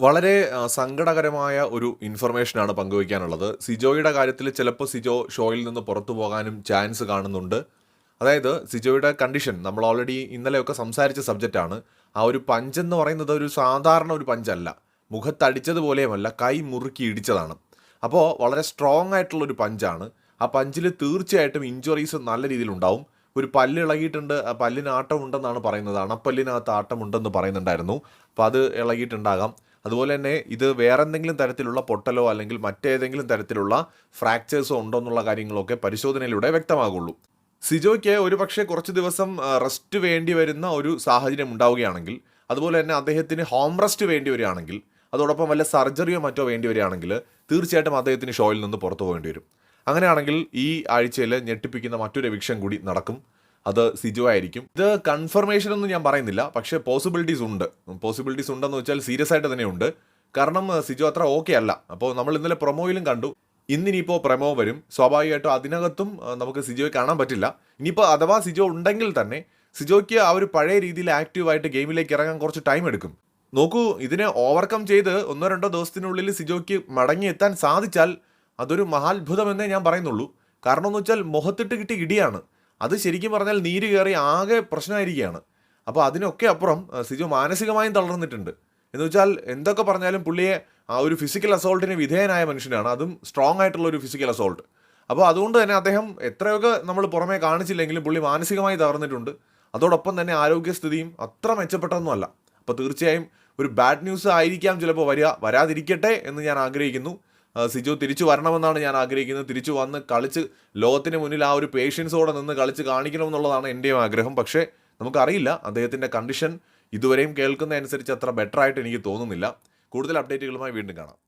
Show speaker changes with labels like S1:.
S1: വളരെ സങ്കടകരമായ ഒരു ഇൻഫർമേഷനാണ് പങ്കുവയ്ക്കാനുള്ളത്. സിജോയുടെ കാര്യത്തിൽ ചിലപ്പോൾ സിജോ ഷോയിൽ നിന്ന് പുറത്തു പോകാനും ചാൻസ് കാണുന്നുണ്ട്. അതായത് സിജോയുടെ കണ്ടീഷൻ നമ്മൾ ഓൾറെഡി ഇന്നലെയൊക്കെ സംസാരിച്ച സബ്ജക്റ്റാണ് ആ ഒരു പഞ്ച് എന്ന് പറയുന്നത് ഒരു സാധാരണ ഒരു പഞ്ചല്ല മുഖത്തടിച്ചതുപോലെയുമല്ല കൈ മുറുക്കി ഇടിച്ചതാണ്. അപ്പോൾ വളരെ സ്ട്രോങ് ആയിട്ടുള്ള ഒരു പഞ്ചാണ് ആ പഞ്ചിൽ തീർച്ചയായിട്ടും ഇഞ്ചുറീസ് നല്ല രീതിയിൽ ഉണ്ടാവും. ഒരു പല്ല് ഇളകിയിട്ടുണ്ട് ആ പല്ലിന് പറയുന്നത്. അണപ്പല്ലിനകത്ത് ആട്ടം ഉണ്ടെന്ന് പറയുന്നുണ്ടായിരുന്നു. അപ്പോൾ അത് ഇളകിയിട്ടുണ്ടാകാം. അതുപോലെ തന്നെ ഇത് വേറെ എന്തെങ്കിലും തരത്തിലുള്ള പൊട്ടലോ അല്ലെങ്കിൽ മറ്റേതെങ്കിലും തരത്തിലുള്ള ഫ്രാക്ചേഴ്സോ ഉണ്ടോ എന്നുള്ള കാര്യങ്ങളൊക്കെ പരിശോധനയിലൂടെ വ്യക്തമാകുള്ളൂ. സിജോയ്ക്ക് ഒരുപക്ഷെ കുറച്ച് ദിവസം റെസ്റ്റ് വേണ്ടി വരുന്ന ഒരു സാഹചര്യം ഉണ്ടാവുകയാണെങ്കിൽ അതുപോലെ തന്നെ അദ്ദേഹത്തിന് ഹോം റെസ്റ്റ് വേണ്ടി വരികയാണെങ്കിൽ അതോടൊപ്പം വല്ല സർജറിയോ മറ്റോ വേണ്ടി വരികയാണെങ്കിൽ തീർച്ചയായിട്ടും അദ്ദേഹത്തിന് ഷോയിൽ നിന്ന് പുറത്തു പോകേണ്ടി വരും. അങ്ങനെയാണെങ്കിൽ ഈ ആഴ്ചയിൽ ഞെട്ടിപ്പിക്കുന്ന മറ്റൊരു എവിക്ഷൻ കൂടി നടക്കും. അത് സിജു ആയിരിക്കും. ഇത് കൺഫർമേഷൻ ഒന്നും ഞാൻ പറയുന്നില്ല. പക്ഷേ പോസിബിലിറ്റീസ് ഉണ്ട്. പോസിബിലിറ്റീസ് ഉണ്ടെന്ന് വെച്ചാൽ സീരിയസ് ആയിട്ട് തന്നെ ഉണ്ട്. കാരണം സിജു അത്ര ഓക്കെ അല്ല. അപ്പോൾ നമ്മൾ ഇന്നലെ പ്രൊമോയിലും കണ്ടു. ഇന്നിനിപ്പോൾ പ്രൊമോ വരും. സ്വാഭാവികമായിട്ടും അതിനകത്തും നമുക്ക് സിജോയെ കാണാൻ പറ്റില്ല. ഇനിയിപ്പോൾ അഥവാ സിജോ ഉണ്ടെങ്കിൽ തന്നെ സിജോയ്ക്ക് ആ ഒരു പഴയ രീതിയിൽ ആക്റ്റീവായിട്ട് ഗെയിമിലേക്ക് ഇറങ്ങാൻ കുറച്ച് ടൈം എടുക്കും. നോക്കൂ ഇതിനെ ഓവർകം ചെയ്ത് ഒന്നോ രണ്ടോ ദിവസത്തിനുള്ളിൽ സിജോയ്ക്ക് മടങ്ങിയെത്താൻ സാധിച്ചാൽ അതൊരു മഹാത്ഭുതമെന്നേ ഞാൻ പറയുന്നുള്ളൂ. കാരണം എന്ന് വെച്ചാൽ മുഖത്തിട്ട് കിട്ടി ഇടിയാണ്. അത് ശരിക്കും പറഞ്ഞാൽ നീര് കയറി ആകെ പ്രശ്നമായിരിക്കുകയാണ്. അപ്പോൾ അതിനൊക്കെ അപ്പുറം സിജു മാനസികമായും തളർന്നിട്ടുണ്ട്. എന്ന് വെച്ചാൽ എന്തൊക്കെ പറഞ്ഞാലും പുള്ളിയെ ആ ഒരു ഫിസിക്കൽ അസോൾട്ടിന് വിധേയനായ മനുഷ്യനാണ്. അതും സ്ട്രോങ് ആയിട്ടുള്ള ഒരു ഫിസിക്കൽ അസോൾട്ട് അപ്പോൾ അതുകൊണ്ട് തന്നെ അദ്ദേഹം എത്രയൊക്കെ നമ്മൾ പുറമേ കാണിച്ചില്ലെങ്കിലും പുള്ളി മാനസികമായി തകർന്നിട്ടുണ്ട് അതോടൊപ്പം തന്നെ ആരോഗ്യസ്ഥിതിയും അത്ര മെച്ചപ്പെട്ടതൊന്നുമല്ല. അപ്പോൾ തീർച്ചയായും ഒരു ബാഡ് ന്യൂസ് ആയിരിക്കാം ചിലപ്പോൾ വരിക വരാതിരിക്കട്ടെ എന്ന് ഞാൻ ആഗ്രഹിക്കുന്നു. സിജു തിരിച്ചു വരണമെന്നാണ് ഞാൻ ആഗ്രഹിക്കുന്നത്. തിരിച്ചു വന്ന് കളിച്ച് ലോകത്തിന് മുന്നിൽ ആ ഒരു പേഷ്യൻസോടെ നിന്ന് കളിച്ച് കാണിക്കണമെന്നുള്ളതാണ് എന്റെയും ആഗ്രഹം. പക്ഷേ നമുക്കറിയില്ല അദ്ദേഹത്തിന്റെ കണ്ടീഷൻ ഇതുവരെയും കേൾക്കുന്ന അനുസരിച്ച് അത്ര ബെറ്റർ ആയിട്ട് എനിക്ക് തോന്നുന്നില്ല. കൂടുതൽ അപ്ഡേറ്റുകളുമായി വീണ്ടും കാണാം.